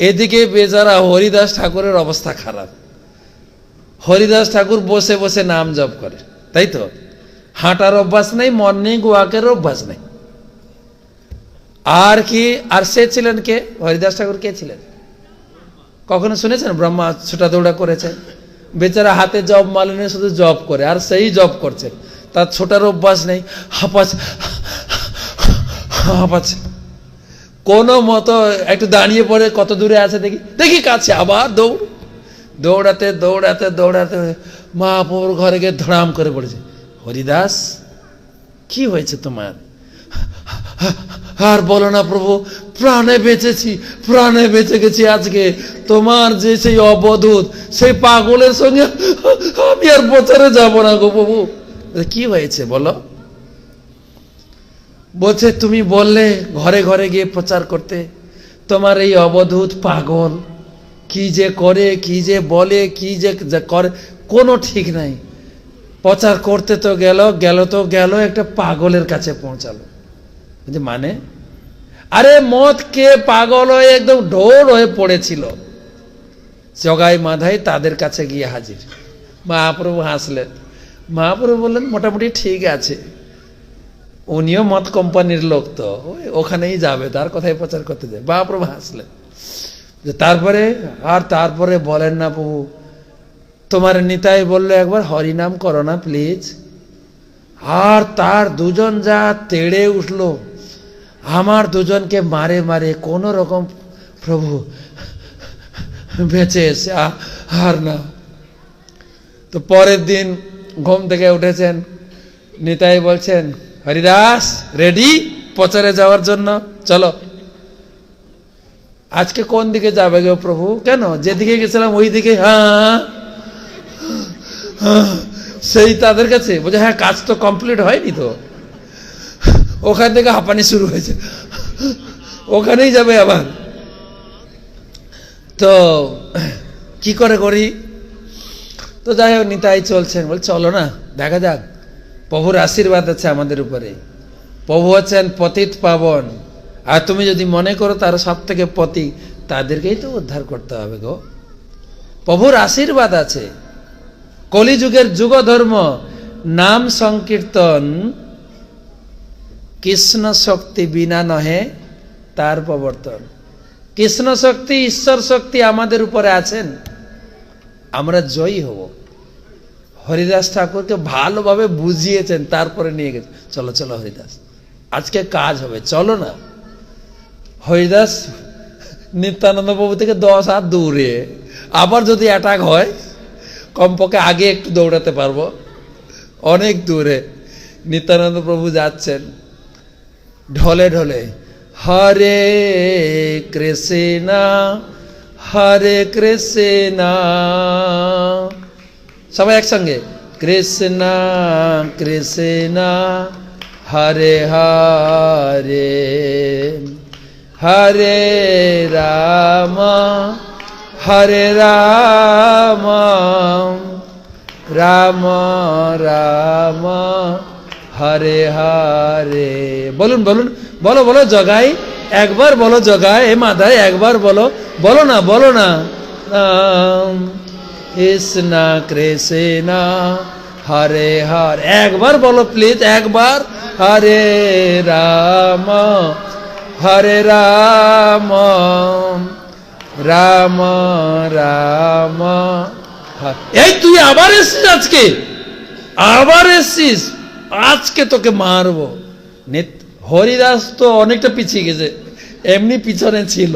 এদিকে বেচারা হরিদাস ঠাকুরের অবস্থা খারাপ। হরিদাস ঠাকুর বসে বসে নাম জপ করে, তাই তো? হাঁটার অভ্যাস নেই মর্নিং ওয়াকের অভ্যাস নেই। আর কি, আর সে ছিলেন কে? হরিদাস ঠাকুর কে ছিলেন? কখনো শুনেছেন? ব্রহ্মা ছোটা দৌড়া করেছে। বেচারা হাতে জব মালিনে শুধু জব করে, আর সেই জব করছে। তার ছোটার অভ্যাস নেই। হাঁপাচ্ছে হাঁপাচ্ছে। কোনো মতো একটু দাঁড়িয়ে পড়ে, কত দূরে আছে দেখি। দেখি কাছে, আবার দৌড়। দৌড়াতে দৌড়াতে দৌড়াতে মহাপুর ঘরে গিয়ে ধড়াম করে পড়েছে। হরিদাস, কি হয়েছে তোমার? আর বলো না প্রভু, প্রাণে বেঁচেছি, প্রাণে বেঁচে গেছি আজকে। তোমার যে সেই অবধূত, সেই পাগলের সঙ্গে আমি আর প্রচারে যাব না গো প্রভু। কি হয়েছে বলো? বলছে, তুমি বললে ঘরে ঘরে গিয়ে প্রচার করতে। তোমার এই অবধূত পাগল, কি যে করে, কি যে বলে, কি যে করে, কোনো ঠিক নাই। প্রচার করতে তো গেল গেল তো গেল, একটা পাগলের কাছে পৌঁছালো। মানে? আরে, মদ কে পাগল হয়ে একদম ঢোর হয়ে পড়েছিল। জগাই মাধাই তাদের কাছে গিয়ে হাজির। মহাপ্রভু হাসলেন। মহাপ্রভু বললেন, মোটামুটি ঠিক আছে। উনিও মদ কোম্পানির লোক তো ওখানেই যাবে তার কথাই প্রচার করতে যায় মহাপ্রভু হাসলেন যে তারপরে, আর তারপরে বলেন না প্রভু, তোমার নিতাই বলল একবার, হরিনাম করো না প্লিজ আর তার দুজন যা তেড়ে উঠল, আমার দুজনকে মারে মারে কোনো রকম প্রভু বেঁচে এসে আর না। তো পরের দিন ঘুম থেকে উঠেছেন, নিতাই বলছেন হরিদাস রেডি প্রচারে যাওয়ার জন্য। চলো। আজকে কোন দিকে যাবে গো প্রভু? কেন? যেদিকে গেছিলাম ওই দিকে হ্যাঁ। হ্যাঁ, সেই তাদের কাছে। বলছে হ্যাঁ কাজ তো কমপ্লিট হয়নি তো। ওখান থেকে হাঁপানি শুরু হয়েছে। ওখানেই যাবে আবার। তো কি করে করি? তো যাই হোক নিতাই চলছেন। বল চলো না দেখা যাক। প্রভুর আশীর্বাদ আছে আমাদের উপরে। প্রভু আছেন পতিত পাবন। আর তুমি যদি মনে করো তার সব থেকে পতি তাদেরকেই তো উদ্ধার করতে হবে গো। প্রভুর আশীর্বাদ আছে। কলিযুগের যুগ ধর্ম নাম সংকীর্তন, কৃষ্ণ শক্তি বিনা নহে তার প্রবর্তন। কৃষ্ণ শক্তি, ঈশ্বর শক্তি আমাদের উপরে আছেন। আমরা জয়ী হব। হরিদাস ঠাকুরকে ভালোভাবে বুঝিয়েছেন, তারপরে নিয়ে গেছে। চলো চলো হরিদাস, আজকে কাজ হবে, চলো না। হরিদাস নিত্যানন্দ প্রভু থেকে দশ হাত দূরে, আবার যদি অ্যাটাক হয়, কমপক্ষে আগে একটু দৌড়াতে পারব। অনেক দূরে নিত্যানন্দ প্রভু যাচ্ছেন, ঢলে ঢলে, হরে কৃষ্ণ হরে কৃষ্ণ। সবাই একসঙ্গে। কৃষ্ণ কৃষ্ণ, হরে হরে হরে রাম হরে রাম রাম রাম, হরে হরে। বলুন বলুন, বলো বলো, জগাই, একবার বলো জগাই, এ মাথায় একবার বলো বলো না বলো না কৃষ্ণ কৃষ্ণ, হরে হর। একবার বলো প্লিজ একবার। হরে রাম হরে রাম রাম রাম। এই তুই আবার এসছিস আজকে? আবার এসছিস? আজকে তোকে মারবো। হরিদাস তো অনেকটা পিছিয়ে গেছে। এমনি পিছনে ছিল,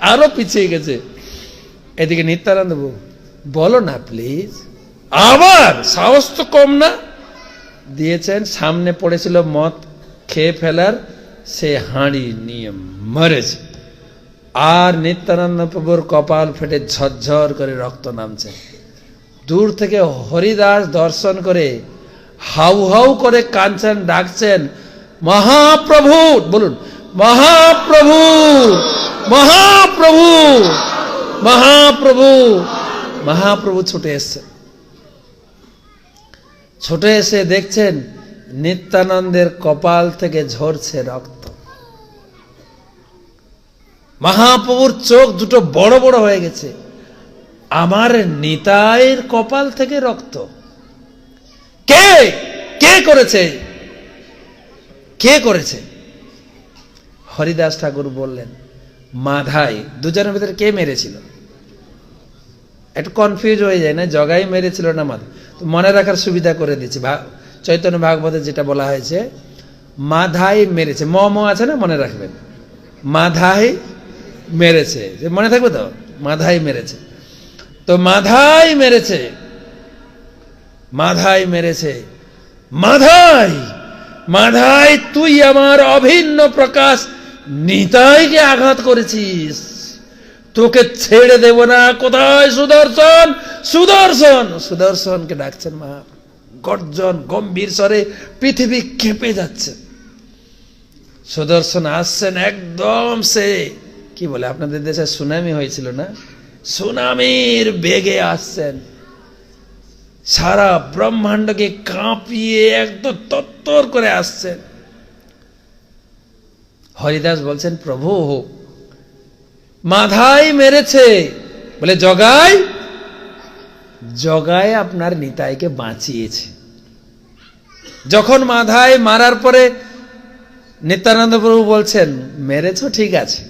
আরও পিছিয়ে গেছে। এদিকে নিত্যানন্দ বাবু বলো না প্লিজ আবার? সাহস তো কম না। দিয়েছেন সামনে পড়েছিল মদ খেয়ে ফেলার সে হাঁড়ি নিয়ে মরেছে। আর নিত্যানন্দ প্রভুর কপাল ফেটে ঝরঝর করে রক্ত নামছে। দূর থেকে হরিদাস দর্শন করে হাউ হাউ করে কাঁদছেন ডাকছেন মহাপ্রভু! বলুন মহাপ্রভু! মহাপ্রভু! মহাপ্রভু! মহাপ্রভু ছুটে এসছে। ছুটে এসে দেখছেন নিত্যানন্দের কপাল থেকে ঝরছে রক্ত। মহাপ্রভুর চোখ দুটো বড় বড় হয়ে গেছে। আমার নিতাইয়ের কপাল থেকে রক্ত। কে? কে করেছে? কে করেছে? হরিদাস ঠাকুর বললেন মাধাই দুজনের ভিতরে কে মেরেছিল? একটু কনফিউজ হয়ে যায় না? জগাই মেরেছিল না মাধা তো মনে রাখার সুবিধা করে দিচ্ছি চৈতন্য ভাগবতে যেটা বলা হয়েছে, মাধাই মেরেছে। ম ম আছে না? মনে রাখবেন। মাধাই মেরেছে। যে মনে থাকবে তো? মাধাই মেরেছে। তো মাধাই মেরেছে। মাধাই মেরেছে। মাধাই! মাধাই, তুই আমার অভিন্ন প্রকাশ নিতাইকে আঘাত করেছিস। তোকে ছেড়ে দেব না। কোথায় সুদর্শন? সুদর্শন! সুদর্শনকে ডাকছেন মা। গর্জন, গম্ভীর স্বরে পৃথিবী কেঁপে যাচ্ছে। সুদর্শন আসছেন একদম সে, কি বলে, আপনাদের দেশে সুনামি হয়েছিল না? সুনামির বেগে আসছেন। সারা ব্রহ্মাণ্ডকে কাঁপিয়ে একদম তত্তর করে আসছেন। হরিদাস বলছেন, প্রভু মাধাই মেরেছে। বলে, জগাই? জগাই আপনার নিতাইকে বাঁচিয়েছে। যখন মাধাই মারার পরে নিত্যানন্দ প্রভু বলছেন, মেরেছ, ঠিক আছে,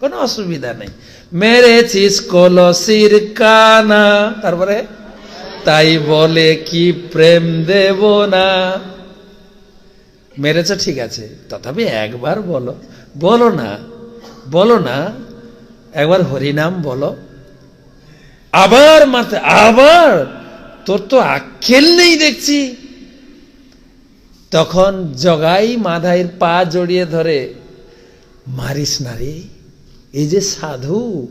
কোনো অসুবিধা নেই। মেরেছিস কলসির কানা। তারপরে, তাই বলে কি প্রেম দেব না? মেরেছ, ঠিক আছে, তথাপি একবার বলো। বলো না বলো না একবার হরিনাম বলো। আবার মারতে, আবার? তোর তো আক্কেল নেই দেখছি। তখন জগাই মাধাইয়ের পা জড়িয়ে ধরে, মারিস না রে, এই যে সাধু,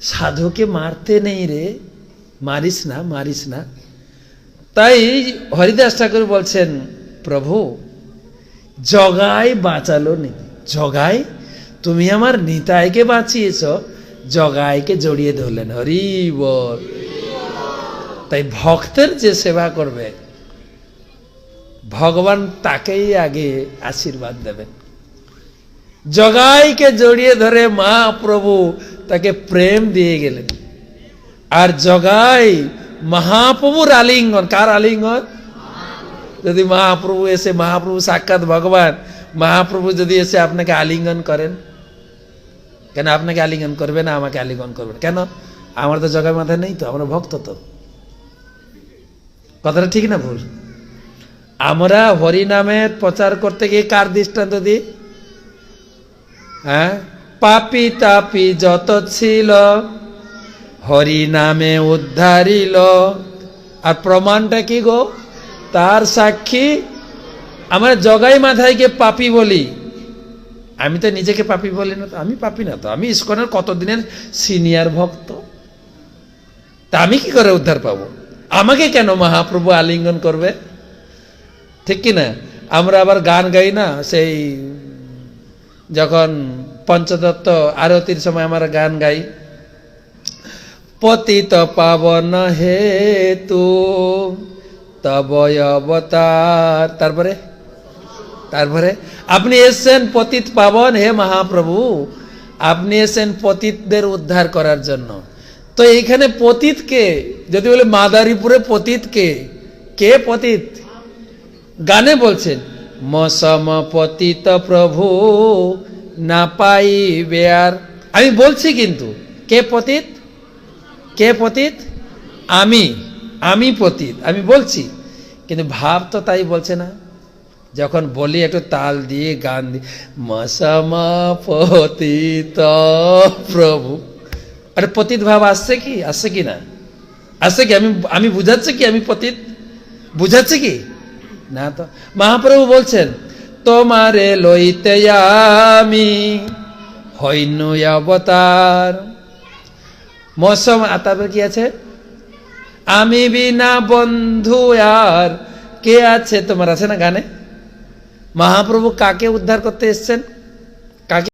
সাধুকে মারতে নেই রে, মারিস না মারিস না। তাই হরিদাস ঠাকুর বলছেন, প্রভু, জগাই বাঁচালো নি জগাই তুমি আমার নিতাইকে বাঁচিয়েছ, জগাইকে জড়িয়ে ধরলেন। হরি বল। তাই ভক্তের যে সেবা করবে, ভগবান তাকেই আগে আশীর্বাদ দেবেন। জগাইকে জড়িয়ে ধরে মা প্রভু তাকে প্রেম দিয়ে গেলেন। আর জগাই মহাপ্রভুর আলিঙ্গন, কার আলিঙ্গন? যদি মহাপ্রভু এসে, মহাপ্রভু সাক্ষাৎ ভগবান, মহাপ্রভু যদি এসে আপনাকে আলিঙ্গন করেন কেন আপনাকে আলিঙ্গন করবে না আমাকে আলিঙ্গন করবে? না কেন? আমার তো জগাই মাথায় নেই তো, আমরা ভক্ত তো। কথাটা ঠিক না ভুল? আমরা হরি নামের প্রচার করতে গিয়ে কার দৃষ্টান্ত দিই? হ্যাঁ? পাপি তাপি যত ছিল হরি নামে উদ্ধারিল। আর প্রমাণটা কি গো? তার সাক্ষী, আমরা জগাই মাথায় গিয়ে পাপি বলি। আমি তো নিজেকে পাপি বলি না তো, আমি পাপি না তো, আমি ইস্কনের কতদিনের সিনিয়র ভক্ত? তা আমি কি করে উদ্ধার পাবো? আমাকে কেন মহাপ্রভু আলিঙ্গন করবে? ঠিক কি না? আমরা আবার গান গাই না, সেই যখন পঞ্চদত্ত আরতির সময় আমরা গান গাই, পতিত পাবন হেতু তবয় অবতার, তারপরে তারপরে, আপনি এসছেন পতিত পাবন, হে মহাপ্রভু। আপনি এসেছেন পতিতদের উদ্ধার করার জন্য। তো এইখানে পতিত কে? যদি বলে মাদারীপুরে পতিত কে? কে পতিত? গানে বলছেন, মসম পতিত প্রভু, না পাইবে আর আমি বলছি কিন্তু, কে পতিত? কে পতিত? আমি আমি পতিত, আমি বলছি। কিন্তু ভাব তো তাই বলছে না। যখন বলি, একটু তাল দিয়ে গান দিয়ে মসমা পতিত প্রভু। আরে পতিত ভাব আসছে কি? আসছে কি না? আসছে কি? আমি আমি বুঝাচ্ছি কি আমি পতিত? বুঝাচ্ছি কি? না তো। মহাপ্রভু বলছেন, তোমারে লইতে আমি হইনু অবতার। মৌসম তারপরে কি আছে? আমি বিনা বন্ধু আর কে আছে? তোমার আছে না গানে? মহাপ্রভু কাকে উদ্ধার করতে এসছেন? কাকে